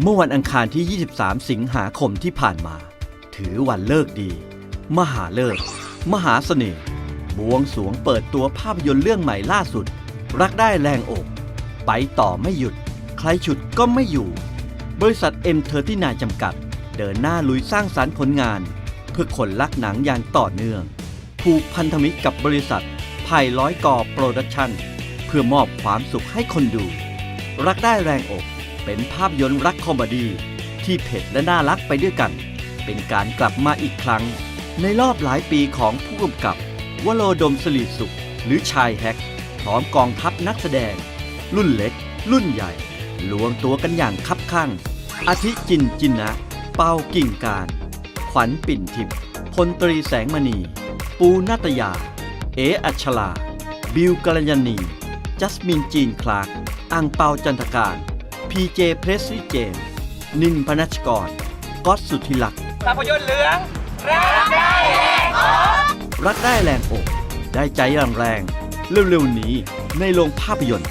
เมื่อวันอังคารที่ 23 สิงหาคมที่ผ่านมา ถือวันเลิกดี มหาเลิก มหาเสน่ห์ บวงสรวงเปิดตัวภาพยนตร์เรื่องใหม่ล่าสุด รักได้แรงอก ไปต่อไม่หยุด ใครฉุดก็ไม่อยู่ บริษัท M39 จำกัด เดินหน้าลุยสร้างสรรค์ผลงาน เพื่อคนรักหนังอย่างต่อเนื่อง ผูกพันธมิตรกับบริษัทไผ่ร้อยกอโปรดักชั่น เพื่อมอบความสุขให้คนดู รักได้แรงอก เป็นภาพยนตร์รักคอมเมดี้ที่เผ็ดและน่ารักไปด้วยกัน เป็นการกลับมาอีกครั้ง ในรอบหลายปีของผู้กำกับ วโรดมสลีสุข หรือชายแฮกพร้อมกองทัพนักแสดง รุ่นเล็ก รุ่นใหญ่รวมตัวกันอย่างคับข้าง อาทิจินจินนะ เปากิ่งการ ขวัญปิ่นทิพย์พลตรีแสงมณี ปูนาตยา เออัชลา บิวกัลยานี จัสมินจีนคลาก อังเปาจันทการ พีเจเพรสลีเจมส์นินพนัชกรก๊อตสุธิลักษณ์ภาพยนตร์เหลือง รักได้รักได้แรงอก ได้ใจแรงแรงๆเร็วๆนี้ในโรงภาพยนตร์